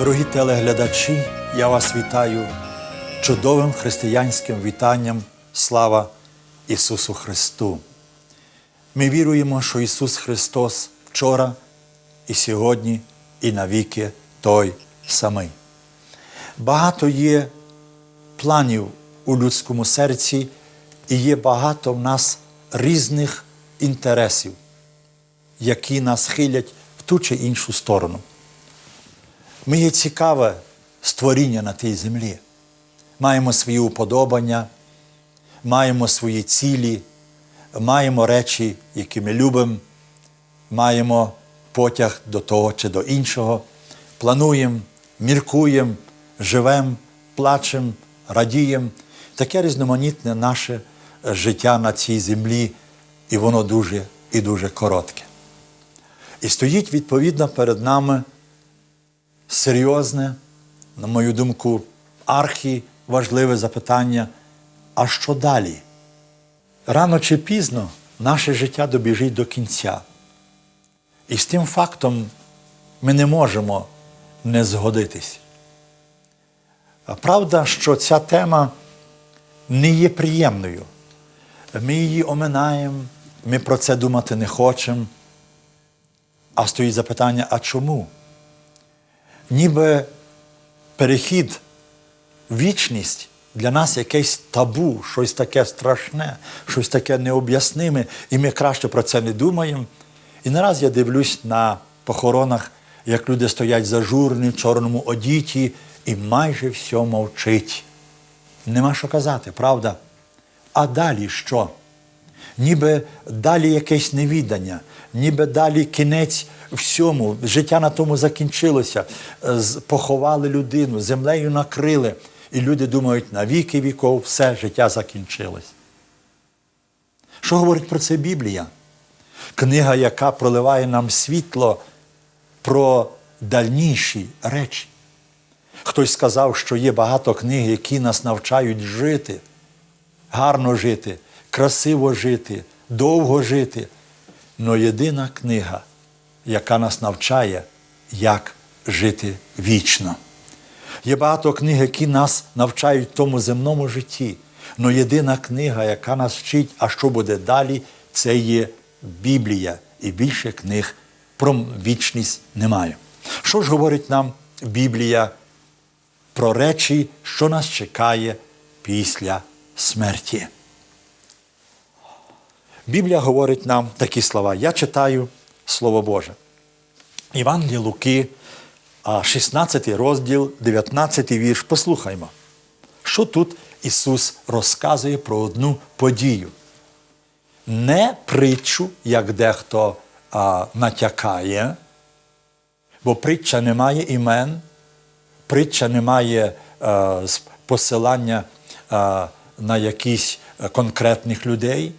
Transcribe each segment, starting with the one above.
Дорогі телеглядачі, я вас вітаю чудовим християнським вітанням. Слава Ісусу Христу! Ми віруємо, що Ісус Христос вчора і сьогодні, і навіки той самий. Багато є планів у людському серці, і є багато в нас різних інтересів, які нас хилять в ту чи іншу сторону. Ми є цікаве створіння на тій землі. Маємо свої уподобання, маємо свої цілі, маємо речі, які ми любимо, маємо потяг до того чи до іншого, плануємо, міркуємо, живемо, плачемо, радіємо. Таке різноманітне наше життя на цій землі, і воно дуже і дуже коротке. І стоїть відповідно перед нами серйозне, на мою думку, архіважливе запитання, а що далі? Рано чи пізно наше життя добіжить до кінця. І з тим фактом ми не можемо не згодитись. Правда, що ця тема не є приємною. Ми її оминаємо, ми про це думати не хочемо. А стоїть запитання: а чому? Ніби перехід, вічність для нас якесь табу, щось таке страшне, щось таке необ'ясниме, і ми краще про це не думаємо. І нараз я дивлюсь на похоронах, як люди стоять зажурні в чорному одіті, і майже все мовчить. Нема що казати, правда? А далі що? Ніби далі якесь невідання, ніби далі кінець всьому, життя на тому закінчилося, поховали людину, землею накрили, і люди думають, на віки віков все життя закінчилось. Що говорить про це Біблія? Книга, яка проливає нам світло про дальніші речі. Хтось сказав, що є багато книг, які нас навчають жити, гарно жити, красиво жити, довго жити. Но єдина книга, яка нас навчає, як жити вічно. Є багато книг, які нас навчають тому земному житті. Но єдина книга, яка нас вчить, а що буде далі, це є Біблія. І більше книг про вічність немає. Що ж говорить нам Біблія про речі, що нас чекає після смерті? Біблія говорить нам такі слова. Я читаю Слово Боже. Івангеліє Луки, 16 розділ, 19 вірш. Послухаймо, що тут Ісус розказує про одну подію. Не притчу, як дехто а, натякає, бо притча не має імен, притча не має е, посилання е, на якісь е, конкретних людей.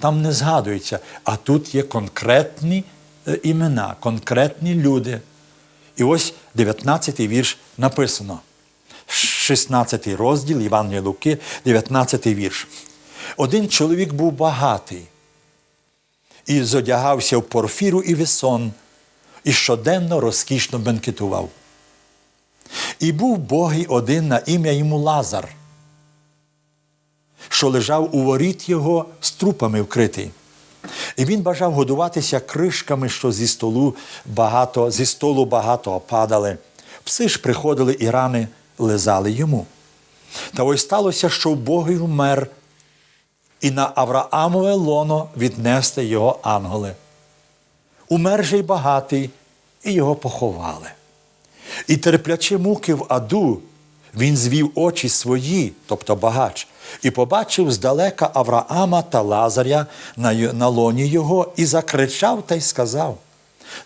Там не згадується. А тут є конкретні е, імена, конкретні люди. І ось 19-й вірш написано. 16 розділ Івангелія Луки, 19 вірш. Один чоловік був багатий і зодягався в порфіру і весон, і щоденно розкішно бенкетував. І був богий один на ім'я йому Лазар, що лежав у воріт його з трупами вкритий. І він бажав годуватися кришками, що зі столу багато, зі столу багато опадали. Пси ж приходили і рани лизали йому. Та ось сталося, що Богий вмер, і на Авраамове лоно віднесли його ангели. Умер же й багатий, і його поховали. І терплячи муки в аду, він звів очі свої, тобто багач, і побачив здалека Авраама та Лазаря на, лоні його, і закричав та й сказав: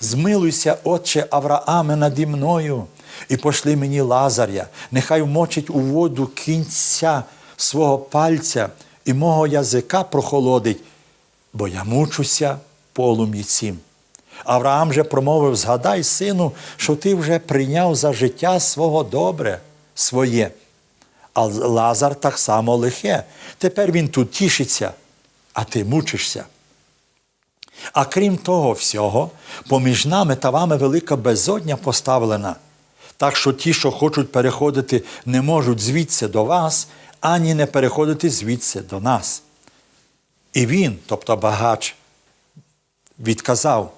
Змилуйся, отче Аврааме, наді мною, і пошли мені Лазаря, нехай вмочить у воду кінця свого пальця і мого язика прохолодить, бо я мучуся полум'ї цім. Авраам же промовив: згадай, сину, що ти вже прийняв за життя свого добре своє. А Лазар так само лихе. Тепер він тут тішиться, а ти мучишся. А крім того всього, поміж нами та вами велика безодня поставлена. Так що ті, що хочуть переходити, не можуть звідси до вас, ані не переходити звідси до нас. І він, тобто багач, відказав: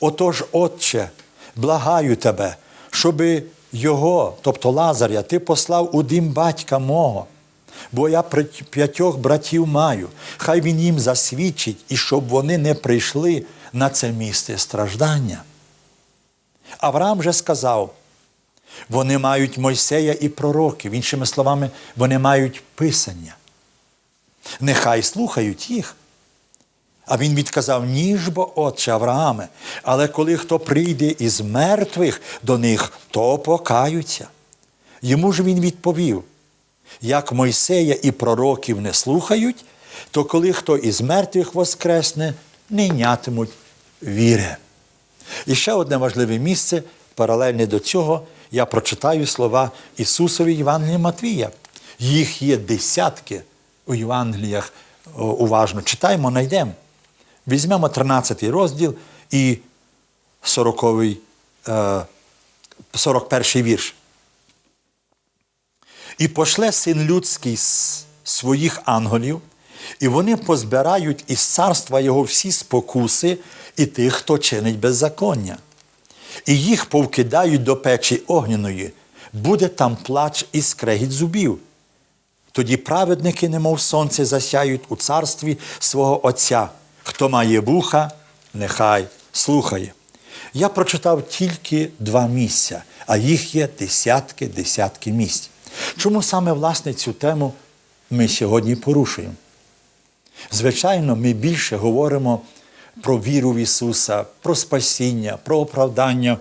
Отож, Отче, благаю тебе, щоби його, тобто Лазаря, ти послав у дім батька мого. Бо я п'ять- п'ятьох братів маю, хай він їм засвідчить, і щоб вони не прийшли на це місце страждання. Авраам же сказав: вони мають Мойсея і пророків, іншими словами, вони мають писання. Нехай слухають їх. А він відказав: ні ж бо, отче Аврааме, але коли хто прийде із мертвих до них, то покаються. Йому ж він відповів: як Мойсея і пророків не слухають, то коли хто із мертвих воскресне, не йнятимуть віри. І ще одне важливе місце, паралельне до цього, я прочитаю слова Ісусові Євангелія Матвія. Їх є десятки у Євангеліях. Уважно читаємо, знайдемо. Візьмемо 13 розділ і 40, е, 41 вірш. І пошле син людський с- своїх ангелів, і вони позбирають із царства його всі спокуси і тих, хто чинить беззаконня. І їх повкидають до печі огняної, буде там плач і скрегіт зубів. Тоді праведники, немов сонце, засяють у царстві свого Отця. Хто має вуха, нехай слухає. Я прочитав тільки два місця, а їх є десятки, десятки місць. Чому саме власне цю тему ми сьогодні порушуємо? Звичайно, ми більше говоримо про віру в Ісуса, про спасіння, про оправдання.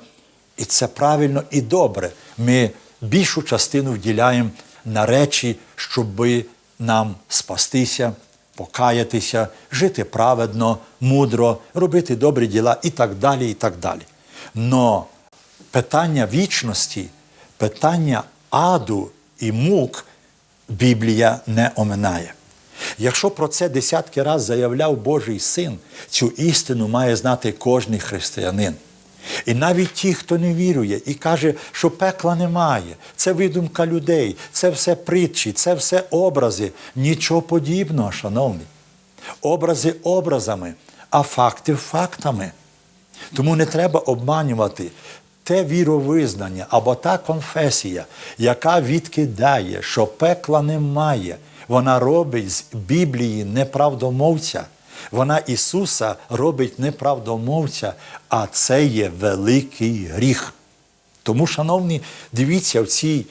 І це правильно і добре. Ми більшу частину вділяємо на речі, щоби нам спастися, покаятися, жити праведно, мудро, робити добрі діла і так далі. і так далі. Но питання вічності, питання аду і мук Біблія не оминає. Якщо про це десятки раз заявляв Божий син, цю істину має знати кожний християнин. І навіть ті, хто не вірує і каже, що пекла немає, це видумка людей, це все притчі, це все образи. Нічого подібного, шановні. Образи образами, а факти фактами. Тому не треба обманювати те віровизнання або та конфесія, яка відкидає, що пекла немає. Вона робить з Біблії неправдомовця. Вона Ісуса робить неправдомовця, а це є великий гріх. Тому, шановні, дивіться в цій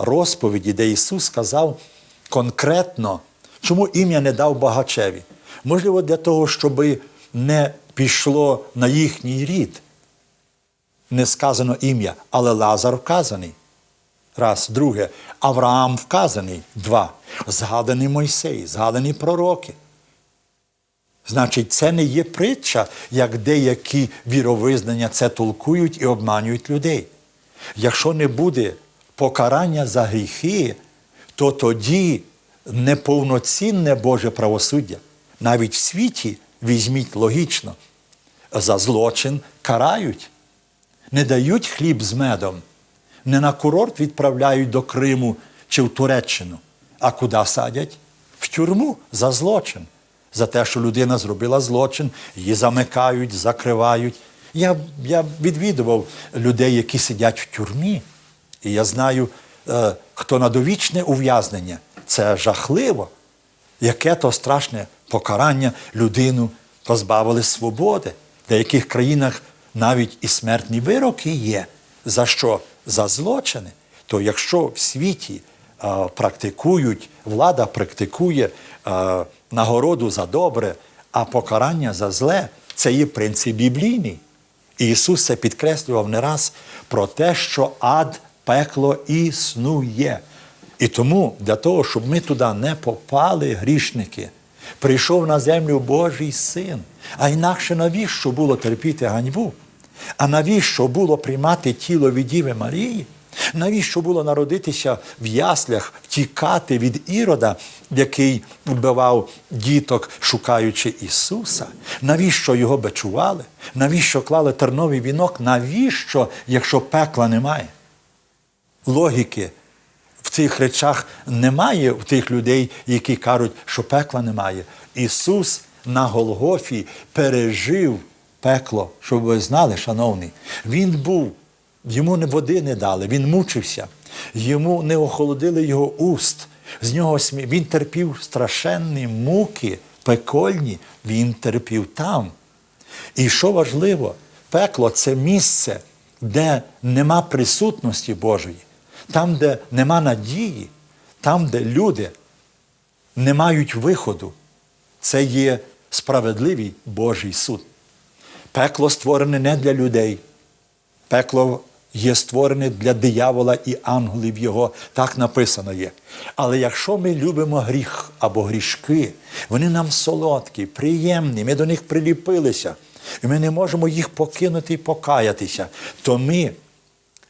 розповіді, де Ісус сказав конкретно, чому ім'я не дав багачеві. Можливо, для того, щоб не пішло на їхній рід. Не сказано ім'я, але Лазар вказаний. Раз, друге, Авраам вказаний. Два. Згаданий Мойсей, згадані пророки. Значить, це не є притча, як деякі віровизнання це толкують і обманюють людей. Якщо не буде покарання за гріхи, то тоді неповноцінне Боже правосуддя. Навіть в світі візьміть логічно, за злочин карають, не дають хліб з медом, не на курорт відправляють до Криму чи в Туреччину, а куди садять? В тюрму за злочин за те, що людина зробила злочин, її замикають, закривають. Я, я відвідував людей, які сидять в тюрмі, і я знаю, е, хто на довічне ув'язнення. Це жахливо. Яке то страшне покарання людину позбавили свободи. В деяких країнах навіть і смертні вироки є. За що? За злочини. То якщо в світі е, практикують, влада практикує е, нагороду за добре, а покарання за зле, це є принцип біблійний. І Ісус це підкреслював не раз про те, що ад, пекло існує. І тому для того, щоб ми туди не попали, грішники, прийшов на землю Божий син. А інакше навіщо було терпіти ганьбу? А навіщо було приймати тіло від Діви Марії? Навіщо було народитися в яслях, втікати від Ірода, який вбивав діток, шукаючи Ісуса? Навіщо його бечували? Навіщо клали терновий вінок? Навіщо, якщо пекла немає? логіки в цих речах немає в тих людей, які кажуть, що пекла немає. Ісус на Голгофі пережив пекло, щоб ви знали, шановний. Він був, йому води не дали, він мучився, йому не охолодили його уст. З нього смі... Він терпів страшенні муки, пекольні, він терпів там. І що важливо, пекло це місце, де нема присутності Божої, там, де нема надії, там, де люди не мають виходу. Це є справедливий Божий суд. Пекло створене не для людей. Пекло є створене для диявола і ангелів його, так написано є. Але якщо ми любимо гріх або грішки, вони нам солодкі, приємні, ми до них приліпилися, і ми не можемо їх покинути і покаятися, то ми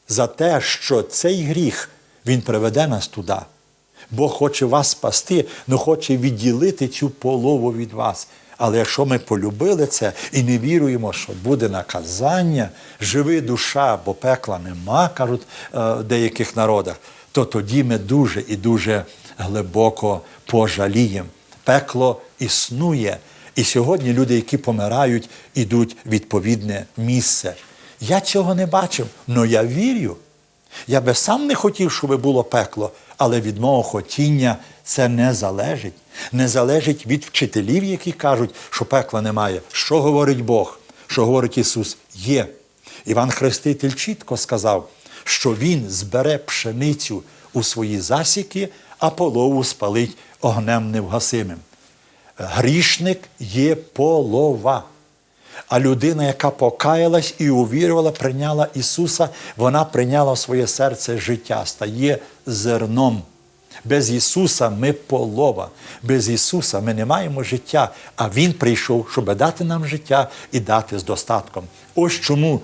за те, що цей гріх він приведе нас туди. Бог хоче вас спасти, але хоче відділити цю полову від вас. Але якщо ми полюбили це і не віруємо, що буде наказання, живи душа, бо пекла нема, кажуть е, в деяких народах, то тоді ми дуже і дуже глибоко пожаліємо. Пекло існує. І сьогодні люди, які помирають, ідуть в відповідне місце. Я цього не бачив, але я вірю. Я би сам не хотів, щоб було пекло, але від мого хотіння це не залежить. Не залежить від вчителів, які кажуть, що пекла немає. Що говорить Бог? Що говорить Ісус? Є. Іван Хреститель чітко сказав, що Він збере пшеницю у свої засіки, а полову спалить огнем невгасимим. Грішник є полова. А людина, яка покаялась і увірувала, прийняла Ісуса, вона прийняла в своє серце життя, стає зерном. Без Ісуса ми полова, без Ісуса ми не маємо життя, а Він прийшов, щоб дати нам життя і дати з достатком. Ось чому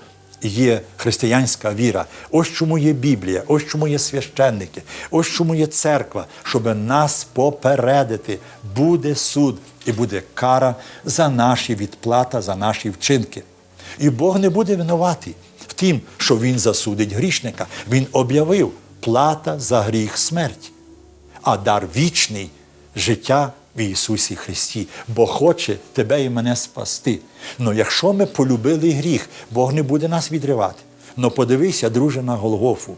є християнська віра, ось чому є Біблія, ось чому є священники, ось чому є церква, щоб нас попередити, буде суд і буде кара за наші відплата, за наші вчинки. І Бог не буде винуватий в тім, що Він засудить грішника. Він об'явив плата за гріх смерть, а дар вічний життя в Ісусі Христі, бо хоче тебе і мене спасти. Ну якщо ми полюбили гріх, Бог не буде нас відривати. Ну подивися, друже, на Голгофу,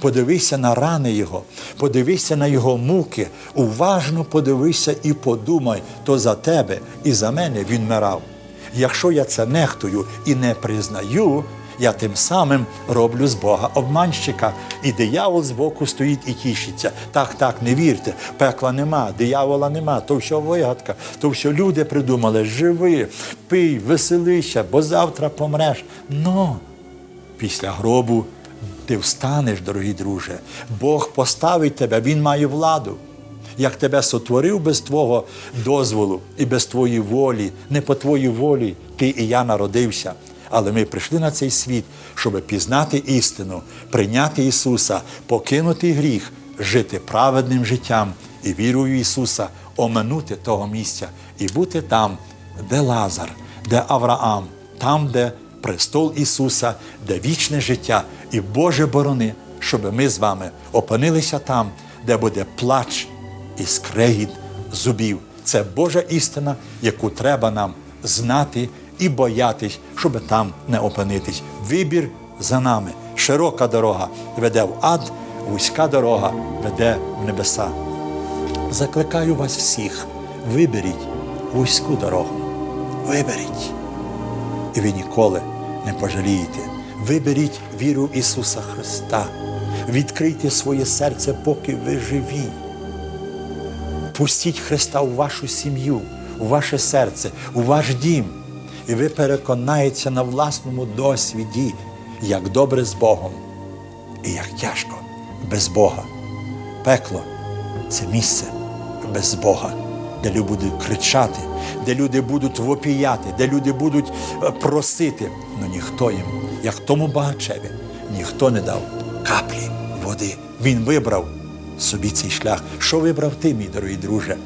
подивися на рани Його, подивися на Його муки, уважно подивися і подумай, то за тебе і за мене Він мирав. Якщо я це нехтую і не признаю, я тим самим роблю з Бога обманщика. І диявол збоку стоїть і тішиться. Так, так, не вірте, пекла нема, диявола нема, то все вигадка, то все люди придумали, живи, пий, веселися, бо завтра помреш. Но після гробу ти встанеш, дорогі друже. Бог поставить тебе, Він має владу. Як тебе сотворив без твого дозволу і без твоєї волі, не по твоїй волі, ти і я народився. Але ми прийшли на цей світ, щоб пізнати істину, прийняти Ісуса, покинути гріх, жити праведним життям і вірою Ісуса, оминути того місця і бути там, де Лазар, де Авраам, там, де престол Ісуса, де вічне життя і Боже борони, щоб ми з вами опинилися там, де буде плач і скрегіт зубів. Це Божа істина, яку треба нам знати і боятись, щоб там не опинитись. Вибір за нами. Широка дорога веде в ад, вузька дорога веде в небеса. Закликаю вас всіх, виберіть вузьку дорогу. Виберіть. І ви ніколи не пожалієте. Виберіть віру в Ісуса Христа. Відкрийте своє серце, поки ви живі. Пустіть Христа у вашу сім'ю, у ваше серце, у ваш дім. І ви переконаєтеся на власному досвіді, як добре з Богом і як тяжко без Бога. Пекло це місце без Бога, де люди будуть кричати, де люди будуть вопіяти, де люди будуть е, просити. Ну ніхто їм, як тому багачеві, ніхто не дав каплі води. Він вибрав собі цей шлях. Що вибрав ти, мій дорогий друже?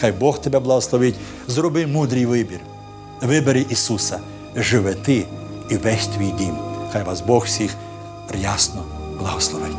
Хай Бог тебе благословить, зроби мудрий вибір. Вибери Ісуса, живе ти і весь твій дім. Хай вас Бог всіх рясно благословить.